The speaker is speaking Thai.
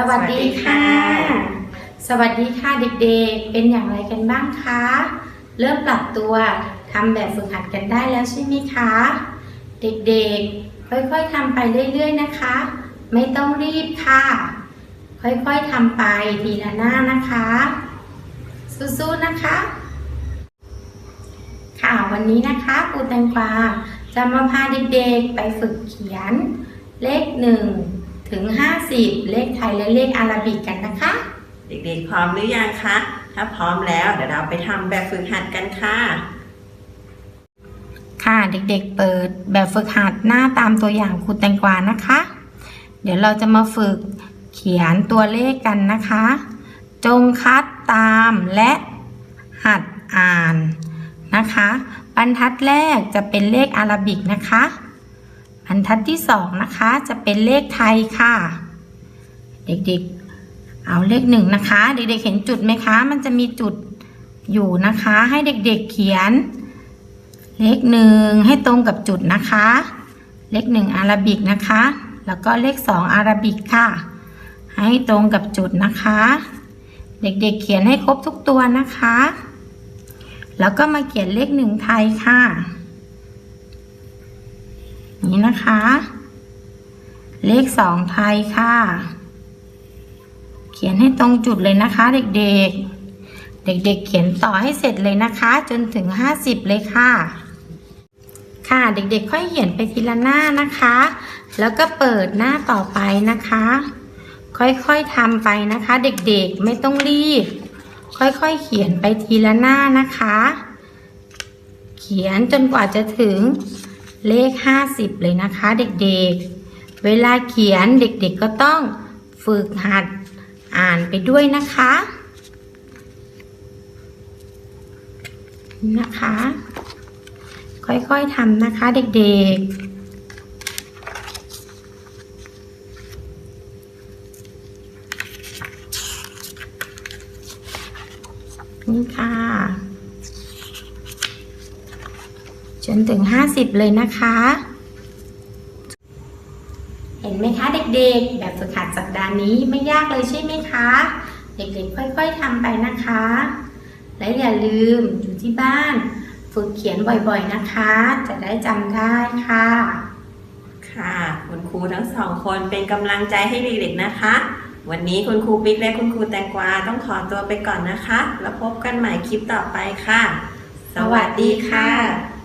สวัสดีค่ะ สวัสดีค่ะเด็กๆ เป็นอย่างไรกันบ้างคะ เริ่มปรับตัวทำแบบฝึกหัดกันได้แล้วใช่ไหมคะ เด็กๆ ค่อยๆทำไปเรื่อยๆนะคะ ไม่ต้องรีบค่ะ ค่อยๆทำไปทีละหน้านะคะ สู้ๆนะคะ ค่ะวันนี้นะคะครูแตงกวาจะมาพาเด็กๆไปฝึกเขียนเลขหนึ่ง ถึง 50 เลขไทยและเลขอาราบิกกันนะคะ เด็กๆพร้อมหรือยังคะ ถ้าพร้อมแล้วเดี๋ยวเราไปทำแบบฝึกหัดกันค่ะ ค่ะเด็กๆเปิดแบบฝึกหัดหน้าตามตัวอย่างครูแตงกวานะคะ เดี๋ยวเราจะมาฝึกเขียนตัวเลขกันนะคะ จงคัดตามและหัดอ่านนะคะ บรรทัดแรกจะเป็นเลขอาราบิกนะคะ บรรทัดที่สองนะคะจะเป็นเลขไทยค่ะ เด็กๆ เอาเลขหนึ่งนะคะ เด็กๆเห็นจุดไหมคะ มันจะมีจุดอยู่นะคะ ให้เด็กๆเขียน เลขหนึ่งให้ตรงกับจุดนะคะ เลขหนึ่งอาราบิกนะคะ แล้วก็เลขสองอาราบิกค่ะ ให้ตรงกับจุดนะคะ เด็กๆเขียนให้ครบทุกตัวนะคะ แล้วก็มาเขียนเลขหนึ่งไทยค่ะ นี่นะคะ เลขสองไทยค่ะ เขียนให้ตรงจุดเลยนะคะเด็กๆ เด็กๆ เขียนต่อให้เสร็จเลยนะคะ จนถึง50เลยค่ะ ค่ะเด็กๆ ค่อยเขียนไปทีละหน้านะคะ แล้วก็เปิดหน้าต่อไปนะคะ ค่อยๆทำไปนะคะ เด็กๆ ไม่ต้องรีบ ค่อยๆ เขียนไปทีละหน้านะคะ เขียนจนกว่าจะถึง เลข 50 เลยนะคะเด็กๆ เวลาเขียนเด็กๆก็ต้องฝึกหัดอ่านไปด้วยนะคะนะคะ ค่อยๆทำนะคะเด็กๆนี่ค่ะ จนถึง 50 เลยนะคะ เห็นไหมคะเด็กๆ แบบฝึกหัดสัปดาห์นี้ไม่ยากเลยใช่ไหมคะ เด็กๆ ค่อยๆทำไปนะคะ และอย่าลืมอยู่ที่บ้าน ฝึกเขียนบ่อยๆนะคะ จะได้จำได้ค่ะ ค่ะ คุณครูทั้งสองคนเป็นกำลังใจให้เด็กๆนะคะ วันนี้คุณครูปิ๊กและคุณครูแตงกวาต้องขอตัวไปก่อนนะคะ แล้วพบกันใหม่คลิปต่อไปค่ะ สวัสดีค่ะ